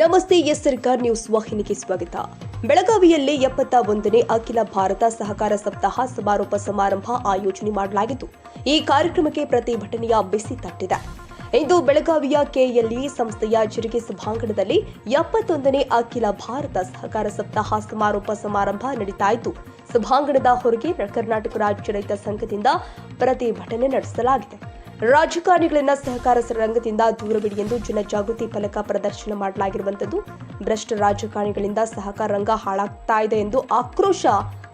ನಮಸ್ತೆ, ಎಸ್ ಸರ್ಕಾರ್ ನ್ಯೂಸ್ ವಾಹಿನಿಗೆ ಸ್ವಾಗತ. ಬೆಳಗಾವಿಯಲ್ಲಿ ಎಪ್ಪತ್ತ ಒಂದನೇ ಅಖಿಲ ಭಾರತ ಸಹಕಾರ ಸಪ್ತಾಹ ಸಮಾರೋಪ ಸಮಾರಂಭ ಆಯೋಜನೆ ಮಾಡಲಾಗಿದ್ದು ಈ ಕಾರ್ಯಕ್ರಮಕ್ಕೆ ಪ್ರತಿಭಟನೆಯ ಬಿಸಿ ತಟ್ಟಿದೆ. ಇಂದು ಬೆಳಗಾವಿಯ ಕೆಎಲ್ಇ ಸಂಸ್ಥೆಯ ಜರಿಗೆ ಸಭಾಂಗಣದಲ್ಲಿ ಎಪ್ಪತ್ತೊಂದನೇ ಅಖಿಲ ಭಾರತ ಸಹಕಾರ ಸಪ್ತಾಹ ಸಮಾರೋಪ ಸಮಾರಂಭ ನಡೀತಾಯಿತು. ಸಭಾಂಗಣದ ಹೊರಗೆ ಕರ್ನಾಟಕ ರಾಜ್ಯ ರೈತ ಸಂಘದಿಂದ ಪ್ರತಿಭಟನೆ ನಡೆಸಲಾಗಿದೆ. ರಾಜಕಾರಣಿಗಳನ್ನ ಸಹಕಾರ ರಂಗದಿಂದ ದೂರವಿಡಿ ಎಂದು ಜನಜಾಗೃತಿ ಫಲಕ ಪ್ರದರ್ಶನ ಮಾಡಲಾಗಿರುವಂತದ್ದು ಭ್ರಷ್ಟ ರಾಜಕಾರಣಿಗಳಿಂದ ಸಹಕಾರ ರಂಗ ಹಾಳಾಗ್ತಾ ಇದೆ ಎಂದು ಆಕ್ರೋಶ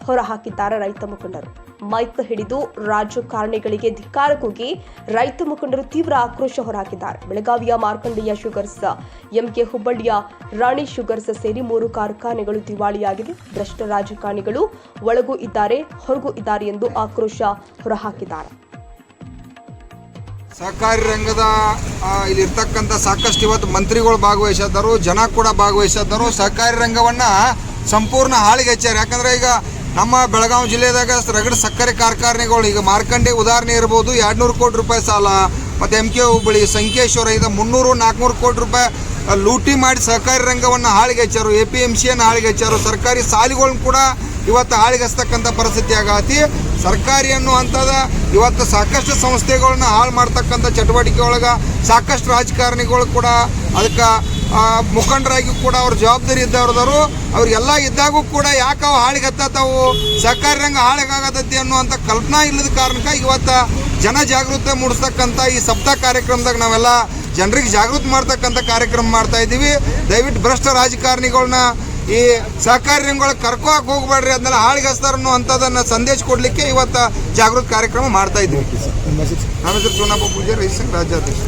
ಹೊರಹಾಕಿದ್ದಾರೆ ರೈತ ಮುಖಂಡರು. ಮೈಕ್ ಹಿಡಿದು ರಾಜಕಾರಣಿಗಳಿಗೆ ಧಿಕ್ಕಾರ ಕೂಗಿ ರೈತ ಮುಖಂಡರು ತೀವ್ರ ಆಕ್ರೋಶ ಹೊರಹಾಕಿದ್ದಾರೆ. ಬೆಳಗಾವಿಯ ಮಾರ್ಕಂಡೇಯ ಶುಗರ್ಸ್, ಎಂಕೆ ಹುಬ್ಬಳ್ಳಿಯ ರಾಣಿ ಶುಗರ್ಸ್ ಸೇರಿ ಮೂರು ಕಾರ್ಖಾನೆಗಳು ದಿವಾಳಿಯಾಗಿವೆ. ಭ್ರಷ್ಟ ರಾಜಕಾರಣಿಗಳು ಒಳಗೂ ಇದ್ದಾರೆ, ಹೊರಗೂ ಇದ್ದಾರೆ ಎಂದು ಆಕ್ರೋಶ ಹೊರಹಾಕಿದ್ದಾರೆ. ಸಹಕಾರಿ ರಂಗದ ಇಲ್ಲಿರ್ತಕ್ಕಂಥ ಸಾಕಷ್ಟು ಇವತ್ತು ಮಂತ್ರಿಗಳು ಭಾಗವಹಿಸಿದ್ದರು, ಜನ ಕೂಡ ಭಾಗವಹಿಸಿದ್ದರು. ಸಹಕಾರಿ ರಂಗವನ್ನು ಸಂಪೂರ್ಣ ಹಾಳಿಗೆ ಹೆಚ್ಚಾರ. ಯಾಕಂದ್ರೆ ಈಗ ನಮ್ಮ ಬೆಳಗಾವಿ ಜಿಲ್ಲೆದಾಗ ರಗಡ ಸಕ್ಕರೆ ಕಾರ್ಖಾನೆಗಳು, ಈಗ ಮಾರ್ಕಂಡೆ ಉದಾಹರಣೆ ಇರ್ಬೋದು, ಎರಡುನೂರು ಕೋಟಿ ರೂಪಾಯಿ ಸಾಲ, ಮತ್ತು ಎಂ ಕೆ ಹುಬ್ಬಳ್ಳಿ ಸಂಕೇಶ್ವರ ಇದು ಮುನ್ನೂರು, ನಾಲ್ಕುನೂರು ಕೋಟಿ ರೂಪಾಯಿ ಲೂಟಿ ಮಾಡಿ ಸಹಕಾರಿ ರಂಗವನ್ನು ಹಾಳಿಗೆ ಹೆಚ್ಚಾರು ಎ ಪಿ ಎಂ ಸಿಯನ್ನು ಹಾಳಿಗೆ ಹೆಚ್ಚಾರು. ಸರ್ಕಾರಿ ಸಾಲಿಗಳನ್ನ ಕೂಡ ಇವತ್ತು ಹಾಳಿಗಸ್ತಕ್ಕಂಥ ಪರಿಸ್ಥಿತಿ ಆಗತಿ. ಸರ್ಕಾರಿ ಅನ್ನುವಂಥದ ಇವತ್ತು ಸಾಕಷ್ಟು ಸಂಸ್ಥೆಗಳನ್ನ ಹಾಳು ಮಾಡ್ತಕ್ಕಂಥ ಚಟುವಟಿಕೆ ಒಳಗೆ ಸಾಕಷ್ಟು ರಾಜಕಾರಣಿಗಳು ಕೂಡ ಅದಕ್ಕೆ ಮುಖಂಡರಾಗಿ ಕೂಡ ಅವ್ರ ಜವಾಬ್ದಾರಿ ಇದ್ದವ್ರದವರು ಅವ್ರಿಗೆಲ್ಲ ಇದ್ದಾಗೂ ಕೂಡ ಯಾಕೆ ಅವು ಹಾಳಿಗೆ ಹತ್ತತಾವು ಸಹಕಾರಿ ರಂಗ ಹಾಳಿಗಾಗತೈತಿ ಅನ್ನುವಂಥ ಕಲ್ಪನಾ ಇಲ್ಲದ ಕಾರಣಕ್ಕೆ ಇವತ್ತು ಜನ ಜಾಗೃತಿ ಮೂಡಿಸ್ತಕ್ಕಂಥ ಈ ಸಪ್ತಾಹ ಕಾರ್ಯಕ್ರಮದಾಗ ನಾವೆಲ್ಲ ಜನರಿಗೆ ಜಾಗೃತಿ ಮಾಡ್ತಕ್ಕಂಥ ಕಾರ್ಯಕ್ರಮ ಮಾಡ್ತಾ ಇದ್ದೀವಿ. ದಯವಿಟ್ಟು ಭ್ರಷ್ಟ ರಾಜಕಾರಣಿಗಳನ್ನ ಈ ಸಹಕಾರಿ ರಂಗಗಳಿಗೆ ಕರ್ಕೋಕ್ ಹೋಗ್ಬೇಡ್ರಿ ಅದನ್ನೆಲ್ಲ ಹಾಳಿಗೆ ಹಚ್ತಾರ ಅಂತದನ್ನ ಸಂದೇಶ ಕೊಡಲಿಕ್ಕೆ ಇವತ್ತು ಜಾಗೃತಿ ಕಾರ್ಯಕ್ರಮ ಮಾಡ್ತಾ ಇದ್ದೀವಿ. ನಮ್ಮ ಹೆಸರು ಸೋನಪ್ಪ ಪೂಜಾರಿ ರೈಸಿಂಗ್ ರಾಜ್ಯಾಧ್ಯಕ್ಷ.